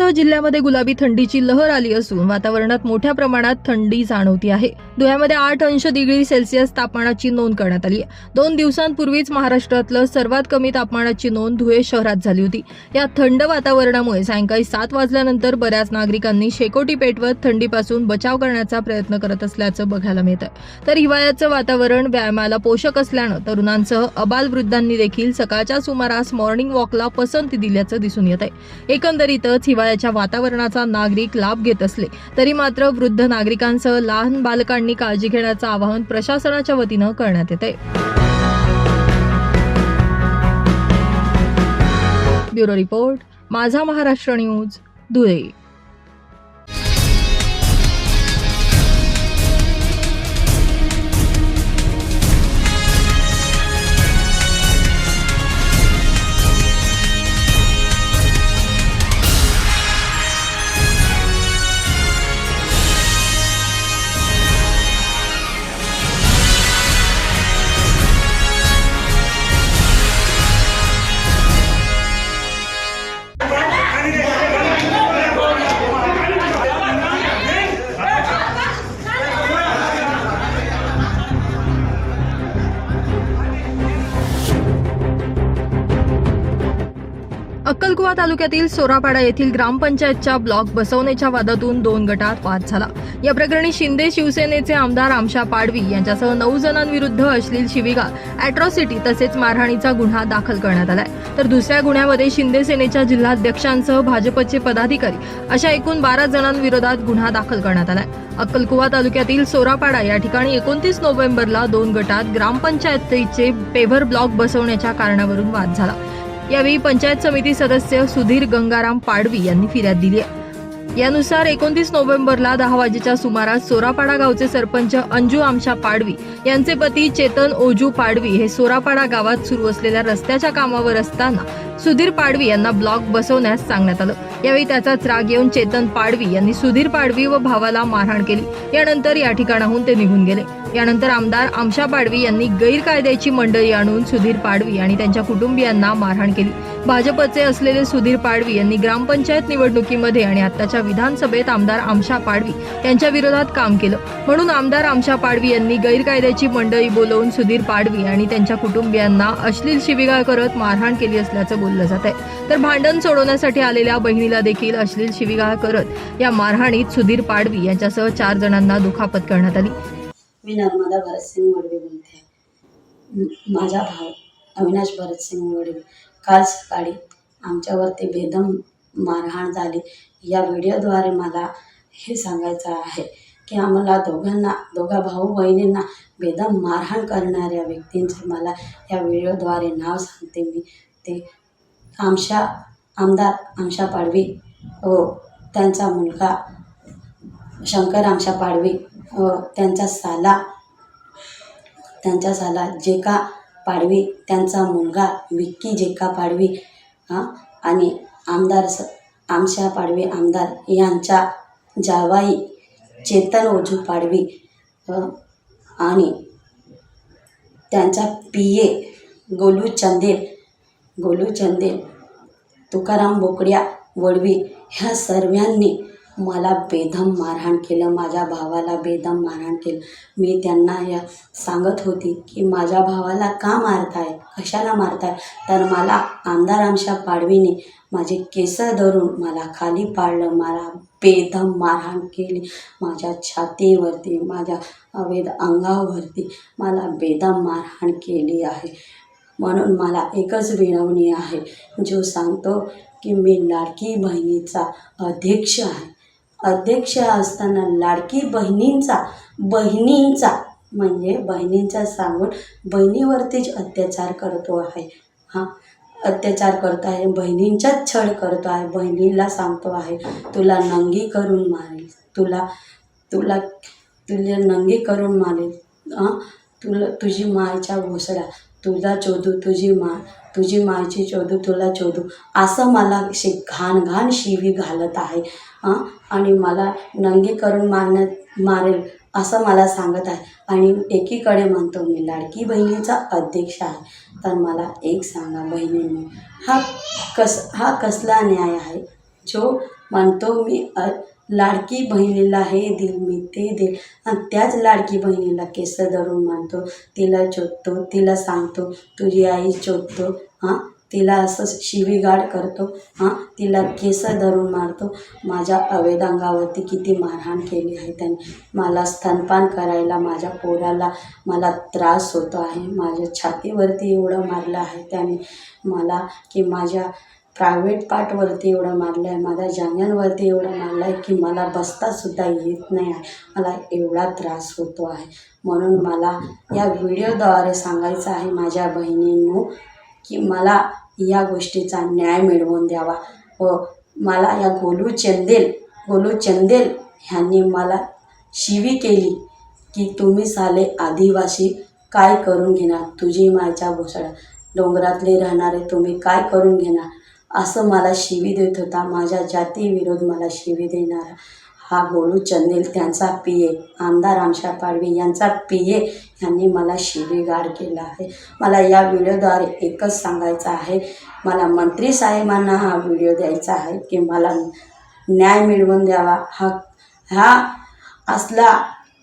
पुण्यासह जिल्ह्यामध्ये गुलाबी थंडीची लहर आली असून वातावरणात मोठ्या प्रमाणात थंडी जाणवती आहे. धुळ्यामध्ये आठ अंश डिग्री सेल्सिअस तापमानाची नोंद करण्यात आली आहे. दोन दिवसांपूर्वीच महाराष्ट्रातलं सर्वात कमी तापमानाची नोंद धुळे शहरात झाली होती. या थंड वातावरणामुळे सायंकाळी सात वाजल्यानंतर बऱ्याच नागरिकांनी शेकोटी पेटवत थंडीपासून बचाव करण्याचा प्रयत्न करत असल्याचं बघायला मिळत तर हिवाळ्याचं वातावरण व्यायामाला पोषक असल्यानं तरुणांसह अबाल वृद्धांनी देखील सकाळच्या सुमारास मॉर्निंग वॉकला पसंती दिल्याचं दिसून येत आहे एकंदरीतच हिवाळ्या हिवाळ्याच्या वातावरणाचा नागरिक लाभ घेत असले तरी मात्र वृद्ध नागरिकांसह लहान बालकांनी काळजी घेण्याचं आवाहन प्रशासनाच्या वतीनं करण्यात येत ब्युरो रिपोर्ट माझा महाराष्ट्र न्यूज धुळे. अक्कलकुवा तालुक्यातील सोरापाडा येथील ग्रामपंचायतच्या ब्लॉक बसवण्याच्या वादातून दोन गटात वाद झाला. या प्रकरणी शिंदे शिवसेनेचे आमदार आमशा पाडवी यांच्यासह नऊ जणांविरुद्ध अश्लील शिविगा अॅट्रॉसिटी तसेच मारहाणीचा गुन्हा दाखल करण्यात आलाय. तर दुसऱ्या गुन्ह्यामध्ये शिंदे सेनेच्या जिल्हाध्यक्षांसह भाजपचे पदाधिकारी अशा एकूण बारा जणांविरोधात गुन्हा दाखल करण्यात आलाय. अक्कलकुवा तालुक्यातील सोरापाडा या ठिकाणी एकोणतीस नोव्हेंबरला दोन गटात ग्रामपंचायतीचे पेव्हर ब्लॉक बसवण्याच्या कारणावरून वाद झाला. यावेळी पंचायत समिती सदस्य सुधीर गंगाराम पाडवी यांनी फिर्याद दिली आहे. यानुसार एकोणतीस नोव्हेंबरला दहा वाजेच्या सुमारास सोरापाडा गावचे सरपंच अंजू आमशा पाडवी यांचे पती चेतन ओजू पाडवी हे सोरापाडा गावात सुरू असलेल्या रस्त्याच्या कामावर असताना सुधीर पाडवी यांना ब्लॉक बसवण्यास सांगण्यात आलं. यावेळी त्याचाच राग येऊन चेतन पाडवी यांनी सुधीर पाडवी व भावाला मारहाण केली. यानंतर या ठिकाणाहून ते निघून गेले. यानंतर आमदार आमशा पाडवी यांनी गैरकायद्याची मंडळी आणून सुधीर पाडवी आणि त्यांच्या कुटुंबियांना मारहाण केली. भाजपचे असलेले सुधीर पाडवी यांनी ग्रामपंचायत निवडणुकीमध्ये आणि आताच्या विधानसभेत आमदार आमशा पाडवी यांच्या विरोधात काम केलं. म्हणून आमदार आमशा पाडवी यांनी गैरकायद्याची मंडळी बोलवून सुधीर पाडवी आणि त्यांच्या कुटुंबियांना अश्लील शिवीगाळ करत मारहाण केली असल्याचं बोललं जात आहे. तर भांडण सोडवण्यासाठी आलेल्या बहिणीला देखील अश्लील शिवीगाळ करत या मारहाणीत सुधीर पाडवी यांच्यासह चार जणांना दुखापत करण्यात आली. मी नर्मदा भरतसिंग वडवे बोलते. माझा भाऊ अविनाश भरतसिंग वडवे काल सकाळी आमच्यावरती बेदम मारहाण झाली. या व्हिडिओद्वारे मला हे सांगायचं आहे की आम्हाला दोघांना दोघा भाऊ बहिणींना बेदम मारहाण करणाऱ्या व्यक्तींचे मला या व्हिडिओद्वारे नाव सांगते मी. ते आमशा आमदार आमशा पाडवी व त्यांचा मुलगा शंकर आमशा पाडवी व त्यांचा साला त्यांचा साला जेका पाडवी त्यांचा मुलगा विक्की जेका पाडवी हां आणि आमदार स आमशा पाडवी आमदार यांच्या जावाई चेतन ओझू पाडवी आणि त्यांचा पी ए गोलू चंदेल गोलू चंदेल तुकाराम बोकड्या वडवी ह्या सर्वांनी मला बेदम मारहाण केलं माझ्या भावाला बेदम मारहाण केलं. मी त्यांना या सांगत होती की माझ्या भावाला का मारताय? कशाला मारताय? तर मला आमदार आमच्या पाडवीने माझे केस धरून मला खाली पाडलं मला बेदम मारहाण केली. माझ्या छातीवरती माझ्या अवैध अंगावरती मला बेदम मारहाण केली आहे. म्हणून मला एकच विनवणी आहे जो सांगतो की मी लाडकी बहिणीचा अध्यक्ष आहे. अध्यक्ष असताना लाडकी बहिणींचा बहिणींचा म्हणजे बहिणींचा सांगून बहिणीवरतीच अत्याचार करतो आहे. हां अत्याचार करतो आहे बहिणींचाच छळ करतो आहे बहिणीला सांगतो आहे तुला नंगी करून मारेल तुला तुला तुला नंगी करून मारेल हां तुला तुझी मायच्या घोसड्या तुझा चोदू तुझी मा तुझी मायची चोदू तुला चोदू. असं मला शे घाण घाण शिवी घालत आहे हां? आणि मला नंगी करून मारण्यात मारेल असं मला सांगत आहे. आणि एकीकडे म्हणतो मी लाडकी बहिणीचा अध्यक्ष आहे. तर मला एक सांगा बहिणींनी हा कस हा कसला न्याय आहे? जो म्हणतो मी अ, लाडकी बहिणीला हे देईल मी ते देईल. आणि त्याच लाडकी बहिणीला केस धरून मानतो. तिला चोदतो तिला सांगतो तुझी आई चोदतो हां तिला असं शिवीगाड करतो हां तिला केस धरून मारतो. माझ्या अवेदांगावरती किती मारहाण केली आहे त्याने. मला स्तनपान करायला माझ्या पोराला मला त्रास होतो आहे. माझ्या छातीवरती एवढं मारलं आहे त्याने. मला की माझ्या प्रायव्हेट पार्टवरती एवढं मारलं आहे माझ्या जांघ्यांवरती एवढं मारलं आहे की मला बसतासुद्धा येत नाही आहे. मला एवढा त्रास होतो आहे. म्हणून मला या व्हिडिओद्वारे सांगायचं आहे माझ्या बहिणींनो की मला या गोष्टीचा न्याय मिळवून द्यावा. व मला या गोलू चंदेल गोलू चंदेल ह्यांनी मला शिवी केली की तुम्ही साले आदिवासी काय करून घेणार? तुझी माझ्या भोसड्या डोंगरातले राहणारे तुम्ही काय करून घेणार? असं मला शिवी देत होता. माझ्या जातीविरोध मला शिवी देणारा हा गोलू चंदेल त्यांचा पी ए. आमदार आमशा पाडवी यांचा पी ए यांनी मला शिवीगार केला आहे. मला या व्हिडिओद्वारे एकच सांगायचं आहे. मला मंत्री साहेबांना हा व्हिडिओ द्यायचा आहे की मला न्याय मिळवून द्यावा. हा हा असला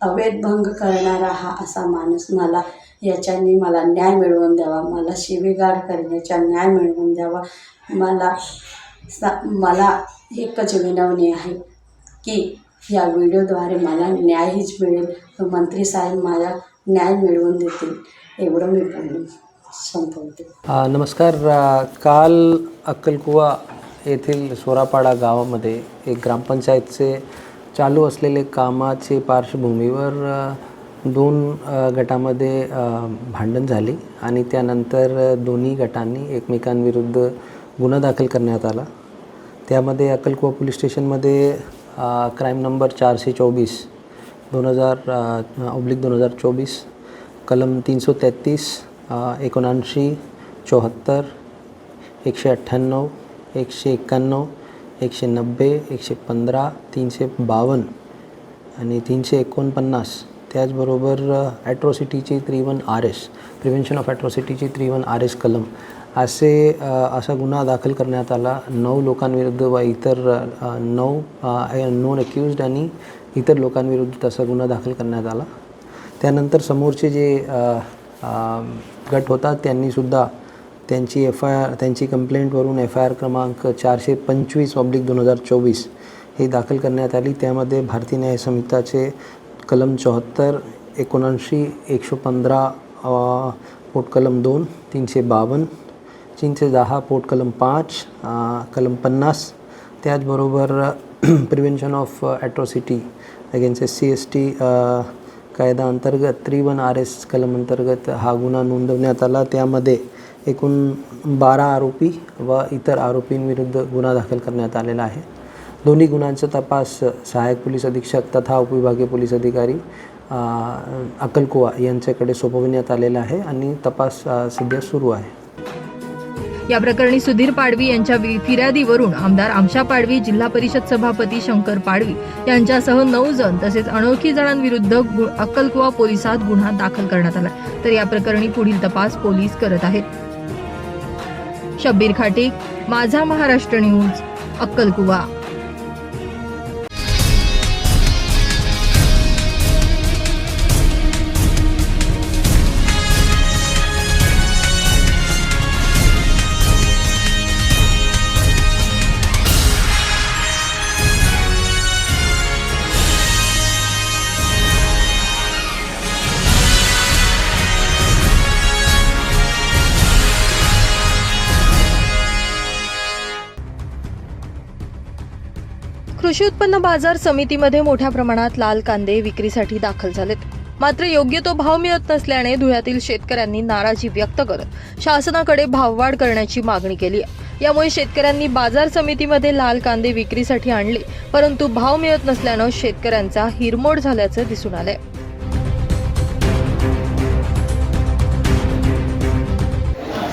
अवैधभंग करणारा हा असा माणूस मला याच्याने मला न्याय मिळवून द्यावा मला शिवीगाळ करण्याचा न्याय मिळवून द्यावा. मला सा मला एकच विनवणी आहे की या व्हिडिओद्वारे मला न्यायच मिळेल. मंत्री साहेब माझा न्याय मिळवून देतील एवढं मी बोलून संपवते. नमस्कार. काल अक्कलकुवा येथील सोरापाडा गावामध्ये एक ग्रामपंचायतचे चालू असलेले कामाचे पार्श्वभूमीवर दोन गटामध्ये भांडण झाले आणि त्यानंतर दोन्ही गटांनी एकमेकांविरुद्ध गुन्हा दाखल करण्यात आला. त्यामध्ये अक्कलकुवा पोलीस स्टेशनमध्ये क्राईम नंबर चारशे चोवीस दोन हजार ऑब्लिक दोन हजार चोवीस कलम तीन सौ तेहतीस एकोणऐंशी चौहत्तर एकशे अठ्ठ्याण्णव एकशे एक्क्याण्णव एकशे नब्बे एकशे पंधरा तीनशे बावन्न आणि तीनशे एकोणपन्नास. त्याचबरोबर ॲट्रॉसिटीचे three one R S prevention of ॲट्रॉसिटीचे three one R S कलम असे असा गुन्हा दाखल करण्यात आला. नऊ लोकांविरुद्ध व इतर नऊ नॉन अक्युज्ड आणि इतर लोकांविरुद्ध तसा गुन्हा दाखल करण्यात आला. त्यानंतर समोरचे जे गट होता त्यांनीसुद्धा त्यांची एफ आय आर त्यांची कंप्लेंटवरून एफ आय आर क्रमांक चारशे पंचवीस ऑब्लिक दोन हजार चोवीस ही दाखल करण्यात आली. त्यामध्ये भारतीय न्याय संहिताचे कलम चौहत्तर एकोणऐंशी एकशे पंधरा अ, पोट कलम दोन तीनशे बावन्न तीनशे दहा पोट कलम पाच कलम पन्नास. त्याचबरोबर prevention of atrocity against S C S T कायदा अंतर्गत थ्री वन आर एस कलम अंतर्गत हा गुन्हा नोंदवण्यात आला. त्यामध्ये एकूण बारा आरोपी व इतर आरोपींविरुद्ध गुन्हा दाखल करण्यात आलेला आहे. दोन्ही गुन्ह्यांचा तपास सहाय्यक पोलीस अधीक्षक तथा उपविभागीय पोलीस अधिकारी अक्कलकुवा यांच्याकडे सोपविण्यात आलेला आहे आणि तपास सध्या सुरू आहे. या प्रकरणी सुधीर पाडवी यांच्या वि- फिर्यादीवरून आमदार आमशा पाडवी जिल्हा परिषद सभापती शंकर पाडवी यांच्यासह नऊ जण तसेच अनोळखी जणांविरुद्ध गु- अक्कलकुवा पोलिसात गुन्हा दाखल करण्यात आला तर या प्रकरणी पुढील तपास पोलीस करत आहेत. शब्बीर खाटी माझा महाराष्ट्र न्यूज अक्कलकुवा कृषी उत्पन्न बाजार समितीमध्ये मोठ्या प्रमाणात लाल कांदे विक्रीसाठी दाखल झालेत. मात्र योग्य तो भाव मिळत नसल्याने धुळ्यातील शेतकऱ्यांनी नाराजी व्यक्त करत शासनाकडे भाववाढ करण्याची मागणी केली आहे. यामुळे शेतकऱ्यांनी बाजार समितीमध्ये लाल कांदे विक्रीसाठी आणले परंतु भाव मिळत नसल्यानं शेतकऱ्यांचा हिरमोड झाल्याचं दिसून आलंय.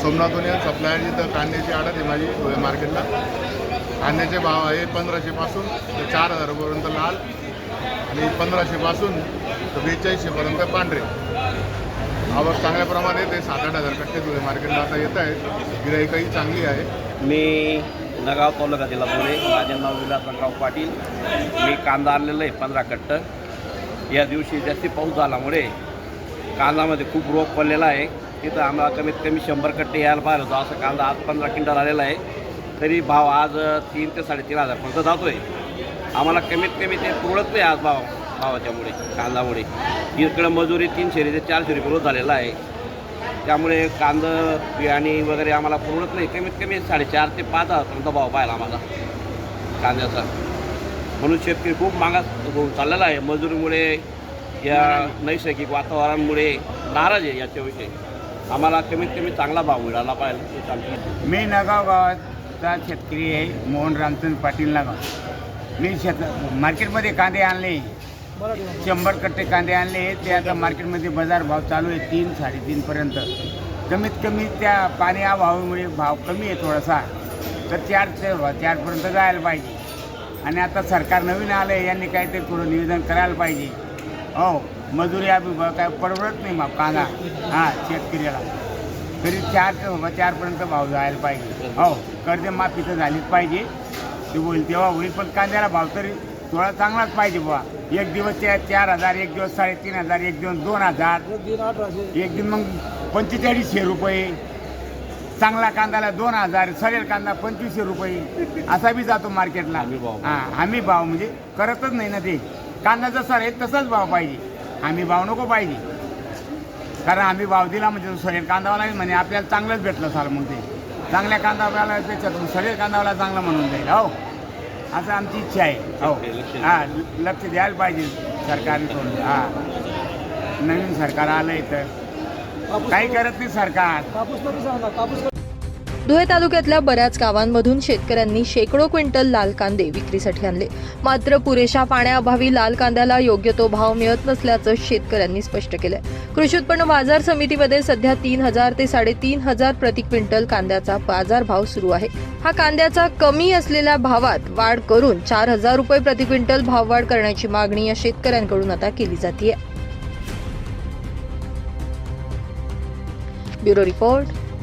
सोमनाथून सप्लायरची तर कांद्याची आडत आहे माझी मार्केटला. कांद्याचे भाव आहे पंधराशेपासून ते चार हजारापर्यंत लाल आणि पंधराशेपासून तर बेचाळीसशेपर्यंत पांढरे. आवक चांगल्या प्रमाणे ते सात आठ हजार कट्टे धुळे मार्केटला आता येत आहेत. गिराईकही चांगली आहे. मी नगाव तालुका जिल्हा माझे नाव विलासराव पाटील. मी कांदा आणलेलं आहे पंधरा कट्ट. या दिवशी जास्ती पाऊस झाल्यामुळे कांदामध्ये खूप रोग पडलेला आहे. तिथं आम्हाला कमीत कमी शंभर कट्टे यायला पाहिलं होतं. असं कांदा आज पंधरा क्विंटल आलेला आहे. तरी भाव आज तीन ते साडेतीन हजारपर्यंत जातो आहे आम्हाला कमीत कमी ते पुरत नाही आज भाव भावाच्यामुळे कांदामुळे. इकडं मजुरी तीनशे ते चारशे रुपये रोज झालेला आहे. त्यामुळे कांदा बियाणे वगैरे आम्हाला पुरवत नाही. कमीत कमी साडेचार ते पाच हजारपर्यंत भाव पाहिला आम्हाला कांद्याचा. म्हणून शेतकरी खूप मागास होऊन चाललेला आहे. मजुरीमुळे या नैसर्गिक वातावरणामुळे नाराज आहे याच्याविषयी. आम्हाला कमीत कमी चांगला भाव मिळाला पाहिजे. मी नगाव गावाचा शेतकरी आहे मोहन रामचंद्र पाटील नगाव मी शेत मार्केटमध्ये कांदे आणले. शंभर कट्टे कांदे आणले. ते आता मार्केटमध्ये बाजार भाव चालू आहे तीन साडेतीनपर्यंत कमीत कमी त्या पाणी अभावामुळे भाव कमी आहे थोडासा. तर चार ते चारपर्यंत जायला पाहिजे. आणि आता सरकार नवीन आलं आहे यांनी काहीतरी थोडं निवेदन करायला पाहिजे. हो मजुरी आम्ही काय परवडत नाही मग कांदा. हां शेतकऱ्याला. तरी चार चारपर्यंत भाव जायला पाहिजे. हो कर्जमाफी तर झालीच पाहिजे. ते होईल तेव्हा होईल पण कांद्याला भाव तरी थोडा चांगलाच पाहिजे बुवा. एक दिवस चार चार हजार एक दिवस साडेतीन हजार एक दिवस दोन हजार. एक दिन मग पंचेचाळीसशे रुपये. चांगला कांद्याला दोन हजार सरेल कांदा पंचवीसशे रुपये. असा बी जातो मार्केटला. हां हमी भाव. म्हणजे करतच नाही ना ते. कांदा जसा राहील तसाच भाव पाहिजे. हमी भाव नको पाहिजे. कारण आम्ही भाव दिला म्हणजे तो सरेल कांदावाला म्हणे आपल्याला चांगलंच भेटलं साल मग ते. चांगल्या कांदावाला त्याच्यात सरेल कांदावाला चांगला म्हणून जाईल हो. असं आमची इच्छा आहे हो. हां लक्ष द्यायला पाहिजे सरकारने थोडं हां. नवीन सरकार आलंय तर काही करत नाही सरकार. धुळे तालुक्यातल्या बऱ्याच गावांमधून शेतकऱ्यांनी शेकडो क्विंटल लाल कांदे विक्रीसाठी आणले. मात्र पुरेशा पाण्याअभावी लाल कांद्याला योग्य तो भाव मिळत नसल्याचं शेतकऱ्यांनी स्पष्ट केलंय. कृषी उत्पन्न बाजार समितीमध्ये सध्या तीन हजार ते साडेतीन हजार प्रति क्विंटल कांद्याचा बाजार भाव सुरू आहे. हा कांद्याचा कमी असलेल्या भावात वाढ करून चार हजार रुपये प्रति क्विंटल भाववाढ करण्याची मागणी या शेतकऱ्यांकडून आता केली जाते ब्युरो रिपोर्ट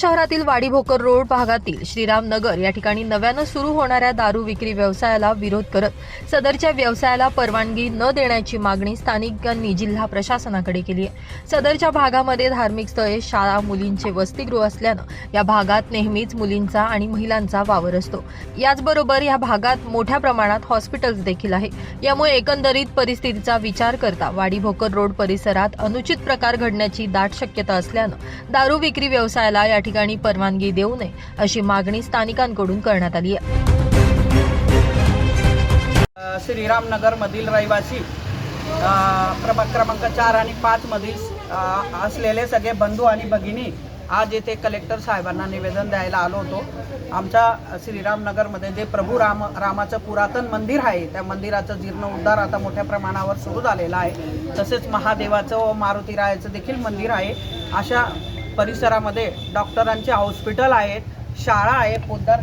शहरातील वाडीभोकर रोड भागातील श्रीराम नगर या ठिकाणी नव्यानं सुरू होणाऱ्या दारू विक्री व्यवसायाला विरोध करत सदरच्या व्यवसायाला परवानगी न देण्याची मागणी स्थानिकांनी जिल्हा प्रशासनाकडे केली आहे. सदरच्या भागामध्ये धार्मिक स्थळे शाळा मुलींचे वसतिगृह असल्यानं या भागात नेहमीच मुलींचा आणि महिलांचा वावर असतो. याचबरोबर या भागात मोठ्या प्रमाणात हॉस्पिटल्स देखील आहे यामुळे एकंदरीत परिस्थितीचा विचार करता वाडीभोकर रोड परिसरात अनुचित प्रकार घडण्याची दाट शक्यता असल्यानं दारू विक्री व्यवसायाला या ठिकाणी ठिकाणी परवानगी देऊ नये अशी मागणी स्थानिकांकडून करण्यात आली आहे. श्रीरामनगरमधील रहिवासी प्रभाग क्रमांक चार आणि पाच मधील असलेले सगळे बंधू आणि भगिनी आज येथे कलेक्टर साहेबांना निवेदन द्यायला आलो होतो. आमच्या श्रीरामनगरमध्ये जे प्रभू राम रामाचं पुरातन मंदिर आहे त्या मंदिराचं जीर्णोद्धार आता मोठ्या प्रमाणावर सुरू झालेला आहे. तसेच महादेवाचं व मारुतीरायाचं देखील मंदिर आहे. अशा परिसरामध्ये डॉक्टरांचे हॉस्पिटल आहेत शाळा आहे पोद्दार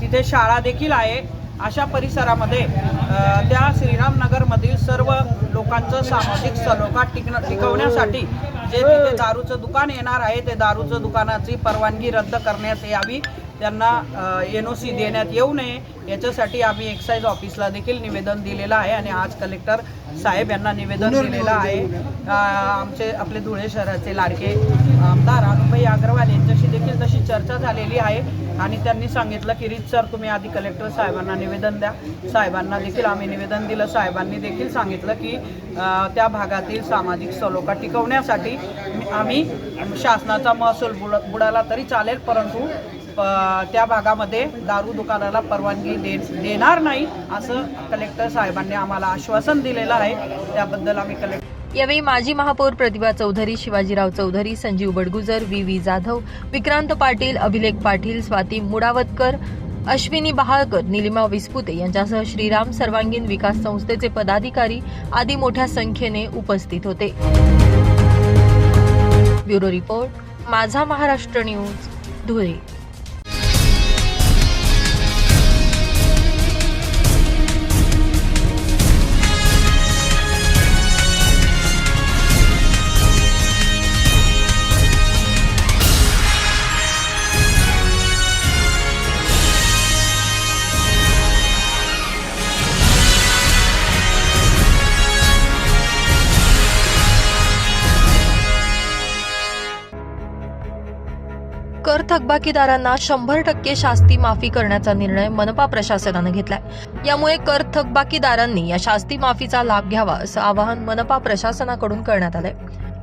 तिथे शाळा देखील आहे. अशा परिसरामध्ये त्या श्रीरामनगरमधील सर्व लोकांचं सामाजिक सलोखा टिकण टिकवण्यासाठी जे तिथे दारूचं दुकान येणार आहे ते दारूचं दुकानाची परवानगी रद्द करण्यात यावी. त्यांना एन ओ सी देण्यात येऊ नये याच्यासाठी आम्ही एक्साईज ऑफिसला देखील निवेदन दिलेलं आहे आणि आज कलेक्टर साहेब यांना निवेदन दिलेलं आहे. आमचे आपले धुळे शहराचे लाडके आमदार अनुभाई अग्रवाल यांच्याशी देखील तशी चर्चा झालेली आहे आणि त्यांनी सांगितलं की रीत सर तुम्ही आधी कलेक्टर साहेबांना निवेदन द्या. साहेबांना देखील आम्ही निवेदन दिलं. साहेबांनी देखील सांगितलं की त्या भागातील सामाजिक सलोखा टिकवण्यासाठी आम्ही शासनाचा महसूल बुड बुडाला तरी चालेल परंतु त्या भागामध्ये दारू दुकानाला परवानगी दे देणार नाही असं कलेक्टर साहेबांनी आम्हाला आश्वासन दिलेलं आहे. त्याबद्दल आम्ही कलेक्टर यावेळी माजी महापौर प्रतिभा चौधरी शिवाजीराव चौधरी संजीव बडगुजर व्ही व्ही जाधव विक्रांत पाटील अभिलेख पाटील स्वाती मुडावतकर अश्विनी बहाळकर निलिमा विस्पुते यांच्यासह श्रीराम सर्वांगीण विकास संस्थेचे पदाधिकारी आदी मोठ्या संख्येने उपस्थित होते. ब्युरो रिपोर्ट माझा महाराष्ट्र न्यूज धुळे. थकबाकीदारांना शंभर टक्के शास्ती माफी करण्याचा निर्णय मनपा प्रशासनानं घेतलाय. यामुळे कर थकबाकीदारांनी या शास्ती माफीचा लाभ घ्यावा असं आवाहन मनपा प्रशासनाकडून करण्यात आलंय.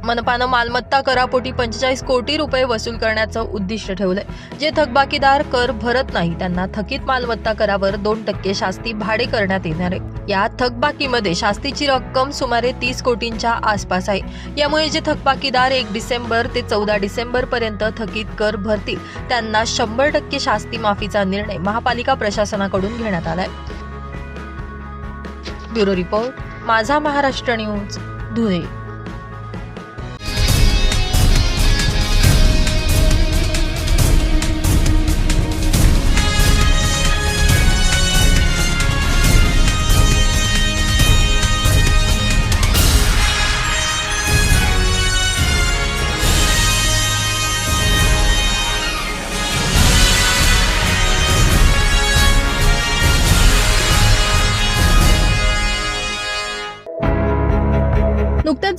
मनपानं मालमत्ता करापोटी पंचेचाळीस कोटी रुपये वसूल करण्याचं उद्दिष्ट ठेवलंय. जे थकबाकीदार कर भरत नाही त्यांना थकीत मालमत्ता करावर दोन टक्के शास्ती भाडे करण्यात येणार आहे. या थकबाकीमध्ये शास्तीची रक्कम सुमारे तीस कोटींच्या आसपास आहे. यामुळे जे थकबाकीदार एक डिसेंबर ते चौदा डिसेंबर पर्यंत थकीत कर भरतील त्यांना शंभर टक्के शास्ती माफीचा निर्णय महापालिका प्रशासनाकडून घेण्यात आलाय. ब्युरो रिपोर्ट माझा महाराष्ट्र न्यूज धुळे.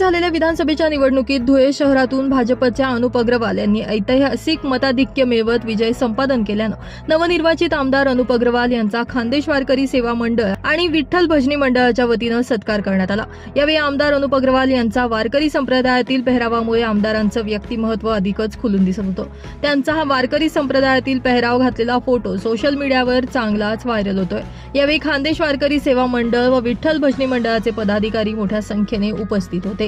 नुकत्याच झालेल्या विधानसभेच्या निवडणुकीत धुळे शहरातून भाजपच्या अनुप अग्रवाल यांनी ऐतिहासिक मताधिक्य मिळवत विजय संपादन केल्यानं नवनिर्वाचित आमदार अनुप अग्रवाल यांचा खानदेश वारकरी सेवा मंडळ आणि विठ्ठल भजनी मंडळाच्या वतीनं सत्कार करण्यात आला. यावेळी आमदार अनुप अग्रवाल यांचा वारकरी संप्रदायातील पेहरावामुळे आमदारांचं व्यक्तिमत्व अधिकच खुलून दिसत होतं. त्यांचा हा वारकरी संप्रदायातील पेहराव घातलेला फोटो सोशल मीडियावर चांगलाच व्हायरल होतोय. यावेळी खानदेश वारकरी सेवा मंडळ व विठ्ठल भजनी मंडळाचे पदाधिकारी मोठ्या संख्येने उपस्थित होते.